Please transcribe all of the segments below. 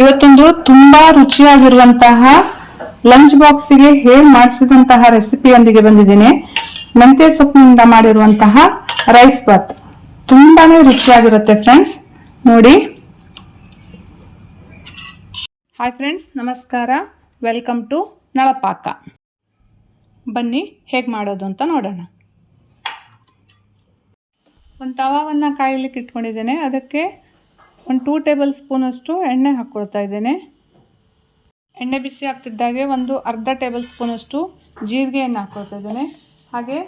ಇವತ್ತೊಂದು ತುಂಬಾ ರುಚಿಯಾಗಿರುವಂತಹ ಲಂಚ್ ಬಾಕ್ಸಿಗೆ ಹೇಳಿ ಮಾಡಿಸಿದಂತಹ ರೆಸಿಪಿಯೊಂದಿಗೆ ಬಂದಿದ್ದೀನಿ. ಮೆಂತ್ಯ ಸೊಪ್ಪಿನಿಂದ ಮಾಡಿರುವಂತಹ ರೈಸ್ ಬಾತ್ ತುಂಬಾನೇ ರುಚಿಯಾಗಿರುತ್ತೆ ಫ್ರೆಂಡ್ಸ್ ನೋಡಿ. ಹಾಯ್ ಫ್ರೆಂಡ್ಸ್ ನಮಸ್ಕಾರ. Welcome to Nalapaka. ಬನ್ನಿ, ಹೇಗೆ ಮಾಡೋದು ಅಂತ ನೋಡೋಣ. ಒಂದು ತವಾವನ್ನು ಕಾಯಲಿಕ್ಕೆ ಇಟ್ಕೊಂಡಿದ್ದೇನೆ. ಅದಕ್ಕೆ ಒಂದು ಟೂ ಟೇಬಲ್ ಸ್ಪೂನಷ್ಟು ಎಣ್ಣೆ ಹಾಕ್ಕೊಳ್ತಾ ಇದ್ದೇನೆ. ಎಣ್ಣೆ ಬಿಸಿ ಆಗ್ತಿದ್ದಾಗೆ ಒಂದು ಅರ್ಧ ಟೇಬಲ್ ಸ್ಪೂನಷ್ಟು ಜೀರಿಗೆಯನ್ನು ಹಾಕ್ಕೊಳ್ತಾ ಇದ್ದೇನೆ. ಹಾಗೆ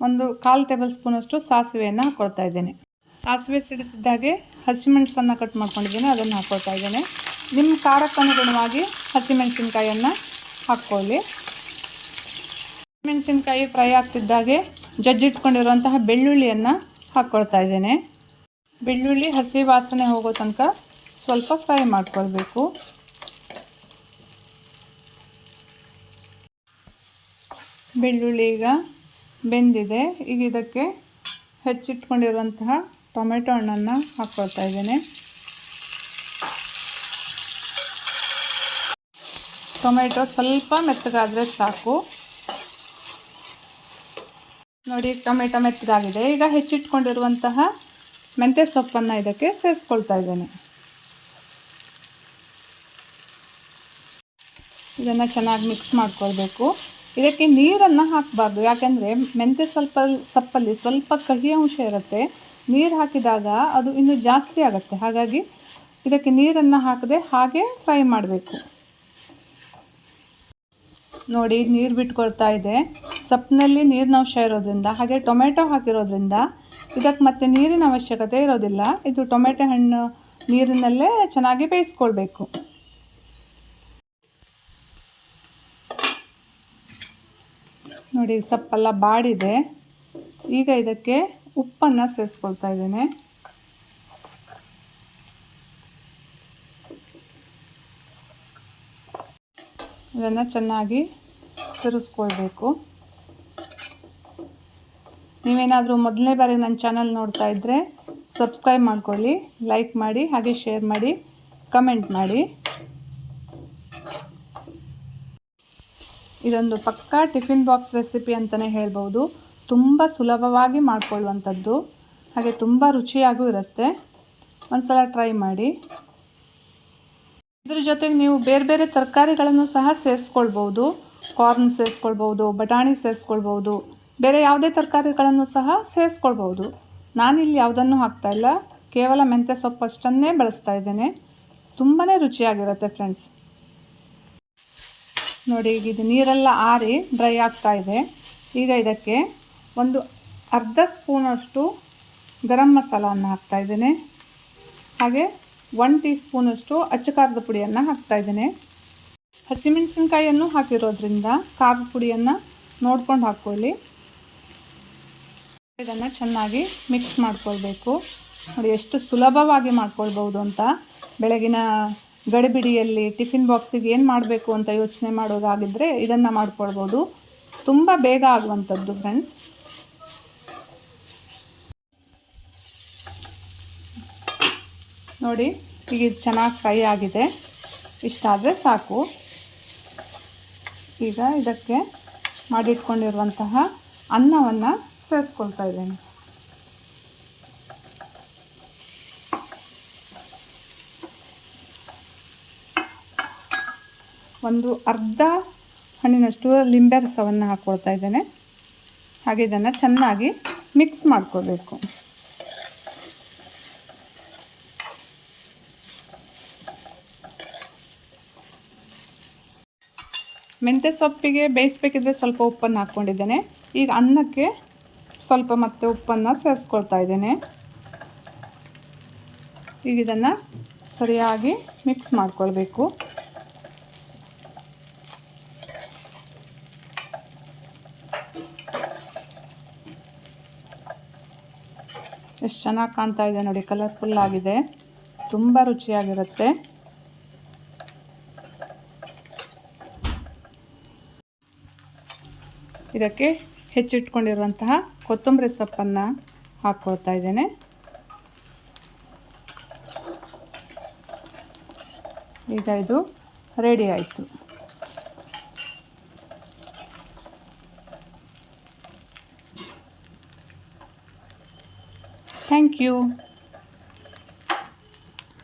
ಒಂದು ಕಾಲು ಟೇಬಲ್ ಸ್ಪೂನಷ್ಟು ಸಾಸಿವೆಯನ್ನು ಹಾಕ್ಕೊಳ್ತಾ ಇದ್ದೇನೆ. ಸಾಸಿವೆ ಸಿಡಿತಿದ್ದಾಗೆ ಹಸಿಮೆಣಸನ್ನು ಕಟ್ ಮಾಡ್ಕೊಂಡಿದ್ದೀನಿ, ಅದನ್ನು ಹಾಕ್ಕೊಳ್ತಾ ಇದ್ದೇನೆ. ನಿಮ್ಮ ಖಾರಕ್ಕನುಗುಣವಾಗಿ ಹಸಿಮೆಣಸಿನ್ಕಾಯನ್ನು ಹಾಕ್ಕೊಳ್ಳಿ. ಹಸಿಮೆಣಸಿನ್ಕಾಯಿ ಫ್ರೈ ಆಗ್ತಿದ್ದಾಗೆ ಜಜ್ಜಿಟ್ಕೊಂಡಿರುವಂತಹ ಬೆಳ್ಳುಳ್ಳಿಯನ್ನು ಹಾಕ್ಕೊಳ್ತಾ ಇದ್ದೇನೆ. ಬೆಳ್ಳುಳ್ಳಿ, ಹಸಿ ವಾಸನೆ ಹೋಗೋ ತನಕ ಸ್ವಲ್ಪ ಫ್ರೈ ಮಾಡ್ಕೊಳ್ಬೇಕು. ಬೆಳ್ಳುಳ್ಳಿ ಈಗ ಬೆಂದಿದೆ. ಈಗ ಇದಕ್ಕೆ ಹೆಚ್ಚಿಟ್ಕೊಂಡಿರುವಂತಹ ಟೊಮೆಟೊ ಹಣ್ಣನ್ನು ಹಾಕ್ಕೊಳ್ತಾ ಇದ್ದೇನೆ. ಟೊಮೆಟೊ ಸ್ವಲ್ಪ ಮೆತ್ತಗಾದರೆ ಸಾಕು. ನೋಡಿ, ಟೊಮೆಟೊ ಮೆತ್ತಗಾಗಿದೆ. ಈಗ ಹೆಚ್ಚಿಟ್ಕೊಂಡಿರುವಂತಹ ಮೆಂತ್ಯ ಸೊಪ್ಪನ್ನು ಇದಕ್ಕೆ ಸೇರಿಸ್ಕೊಳ್ತಾ ಇದ್ದೇನೆ. ಇದನ್ನು ಚೆನ್ನಾಗಿ ಮಿಕ್ಸ್ ಮಾಡ್ಕೊಳ್ಬೇಕು. ಇದಕ್ಕೆ ನೀರನ್ನು ಹಾಕಬಾರ್ದು. ಯಾಕೆಂದರೆ ಮೆಂತ್ಯ ಸ್ವಲ್ಪ ಸೊಪ್ಪಲ್ಲಿ ಸ್ವಲ್ಪ ಕಹಿ ಅಂಶ ಇರುತ್ತೆ. ನೀರು ಹಾಕಿದಾಗ ಅದು ಇನ್ನೂ ಜಾಸ್ತಿ ಆಗುತ್ತೆ. ಹಾಗಾಗಿ ಇದಕ್ಕೆ ನೀರನ್ನು ಹಾಕದೆ ಹಾಗೆ ಫ್ರೈ ಮಾಡಬೇಕು. ನೋಡಿ, ನೀರು ಬಿಟ್ಕೊಳ್ತಾ ಇದೆ. ಸೊಪ್ಪಿನಲ್ಲಿ ನೀರಿನ ಅಂಶ ಇರೋದ್ರಿಂದ ಹಾಗೆ ಟೊಮೆಟೊ ಹಾಕಿರೋದ್ರಿಂದ ಇದಕ್ಕೆ ಮತ್ತೆ ನೀರಿನ ಅವಶ್ಯಕತೆ ಇರೋದಿಲ್ಲ. ಇದು ಟೊಮೆಟೊ ಹಣ್ಣು ನೀರಿನಲ್ಲೇ ಚೆನ್ನಾಗಿ ಬೇಯಿಸ್ಕೊಳ್ಬೇಕು. ನೋಡಿ, ಸೊಪ್ಪೆಲ್ಲ ಬಾಡಿದೆ. ಈಗ ಇದಕ್ಕೆ ಉಪ್ಪನ್ನು ಸೇರಿಸ್ಕೊಳ್ತಾ ಇದ್ದೇನೆ. ಇದನ್ನು ಚೆನ್ನಾಗಿ ತಿರುಗಿಸ್ಕೊಳ್ಬೇಕು ನೀವೇನಾದರೂ ಮೊದಲನೇ ಬಾರಿ ನನ್ನ ಚಾನಲ್ ನೋಡ್ತಾ ಇದ್ದರೆ ಸಬ್ಸ್ಕ್ರೈಬ್ ಮಾಡ್ಕೊಳ್ಳಿ ಲೈಕ್ ಮಾಡಿ, ಹಾಗೆ ಶೇರ್ ಮಾಡಿ ಕಮೆಂಟ್ ಮಾಡಿ. ಇದೊಂದು ಪಕ್ಕಾ ಟಿಫಿನ್ ಬಾಕ್ಸ್ ರೆಸಿಪಿ ಅಂತಲೇ ಹೇಳ್ಬೋದು ತುಂಬ ಸುಲಭವಾಗಿ ಮಾಡ್ಕೊಳ್ಳುವಂಥದ್ದು. ಹಾಗೆ ತುಂಬ ರುಚಿಯಾಗೂ ಇರುತ್ತೆ. ಒಂದ್ಸಲ ಟ್ರೈ ಮಾಡಿ. ಇದ್ರ ಜೊತೆಗೆ ನೀವು ಬೇರೆ ಬೇರೆ ತರಕಾರಿಗಳನ್ನು ಸಹ ಸೇರಿಸ್ಕೊಳ್ಬೋದು ಕಾರ್ನ್ ಸೇರಿಸ್ಕೊಳ್ಬೋದು ಬಟಾಣಿ ಸೇರಿಸ್ಕೊಳ್ಬೋದು ಬೇರೆ ಯಾವುದೇ ತರಕಾರಿಗಳನ್ನು ಸಹ ಸೇರಿಸ್ಕೊಳ್ಬೋದು ನಾನಿಲ್ಲಿ ಯಾವುದನ್ನು ಹಾಕ್ತಾಯಿಲ್ಲ ಕೇವಲ ಮೆಂತ್ಯ ಸೊಪ್ಪು ಅಷ್ಟನ್ನೇ ಬಳಸ್ತಾ ಇದ್ದೇನೆ. ತುಂಬಾ ರುಚಿಯಾಗಿರುತ್ತೆ ಫ್ರೆಂಡ್ಸ್. ನೋಡಿ, ಈಗ ಇದು ನೀರೆಲ್ಲ ಆರಿ ಡ್ರೈ ಆಗ್ತಾ ಇದೆ. ಈಗ ಇದಕ್ಕೆ ಒಂದು ಅರ್ಧ ಸ್ಪೂನಷ್ಟು ಗರಂ ಮಸಾಲವನ್ನು ಹಾಕ್ತಾಯಿದ್ದೇನೆ ಹಾಗೆ ಒನ್ ಟೀ ಸ್ಪೂನಷ್ಟು ಅಚ್ಚಕಾರದ ಪುಡಿಯನ್ನು ಹಾಕ್ತಾ ಇದ್ದೇನೆ. ಹಸಿಮೆಣಸಿನ್ಕಾಯಿಯನ್ನು ಹಾಕಿರೋದ್ರಿಂದ ಖಾರದ ಪುಡಿಯನ್ನು ನೋಡ್ಕೊಂಡು ಹಾಕ್ಕೊಳ್ಳಿ. ಇದನ್ನು ಚೆನ್ನಾಗಿ ಮಿಕ್ಸ್ ಮಾಡ್ಕೊಳ್ಬೇಕು. ನೋಡಿ, ಎಷ್ಟು ಸುಲಭವಾಗಿ ಮಾಡ್ಕೊಳ್ಬೋದು ಅಂತ. ಬೆಳಗಿನ ಗಡಿಬಿಡಿಯಲ್ಲಿ ಟಿಫಿನ್ ಬಾಕ್ಸಿಗೆ ಏನು ಮಾಡಬೇಕು ಅಂತ ಯೋಚನೆ ಮಾಡೋದಾಗಿದ್ದರೆ ಇದನ್ನು ಮಾಡ್ಕೊಳ್ಬೋದು ತುಂಬ ಬೇಗ ಆಗುವಂಥದ್ದು ಫ್ರೆಂಡ್ಸ್ ನೋಡಿ, ಈಗ ಚೆನ್ನಾಗಿ ಫ್ರೈ ಆಗಿದೆ. ಇಷ್ಟಾದರೆ ಸಾಕು. ಈಗ ಇದಕ್ಕೆ ಮಾಡಿಟ್ಕೊಂಡಿರುವಂತಹ ಅನ್ನವನ್ನು ಸೇರಿಸ್ಕೊಳ್ತಾ ಇದ್ದೇನೆ ಒಂದು ಅರ್ಧ ಹಣ್ಣಿನಷ್ಟು ಲಿಂಬೆ ರಸವನ್ನು ಹಾಕ್ಕೊಳ್ತಾ ಇದ್ದೇನೆ. ಹಾಗೆ ಇದನ್ನು ಚೆನ್ನಾಗಿ ಮಿಕ್ಸ್ ಮಾಡ್ಕೋಬೇಕು ಮೆಂತ್ಯ ಸೊಪ್ಪಿಗೆ ಬೇಯಿಸ್ಬೇಕಿದ್ರೆ ಸ್ವಲ್ಪ ಉಪ್ಪನ್ನು ಹಾಕ್ಕೊಂಡಿದ್ದೇನೆ. ಈಗ ಅನ್ನಕ್ಕೆ ಸ್ವಲ್ಪ ಮತ್ತೆ ಉಪ್ಪನ್ನು ಸೇರಿಸ್ಕೊಳ್ತಾ ಇದ್ದೇನೆ. ಈಗ ಇದನ್ನು ಸರಿಯಾಗಿ ಮಿಕ್ಸ್ ಮಾಡಿಕೊಳ್ಬೇಕು. ಎಷ್ಟು ಚೆನ್ನಾಗಿ ಕಾಣ್ತಾ ಇದೆ ನೋಡಿ ಕಲರ್ಫುಲ್ ಆಗಿದೆ. ತುಂಬ ರುಚಿಯಾಗಿರುತ್ತೆ. ಇದಕ್ಕೆ ಹೆಚ್ಚಿಟ್ಕೊಂಡಿರುವಂತಹ ಕೊತ್ತಂಬರಿ ಸೊಪ್ಪನ್ನು ಹಾಕ್ಕೊಳ್ತಾ ಇದ್ದೇನೆ. ಈಗ ಇದು ರೆಡಿ ಆಯಿತು. Thank you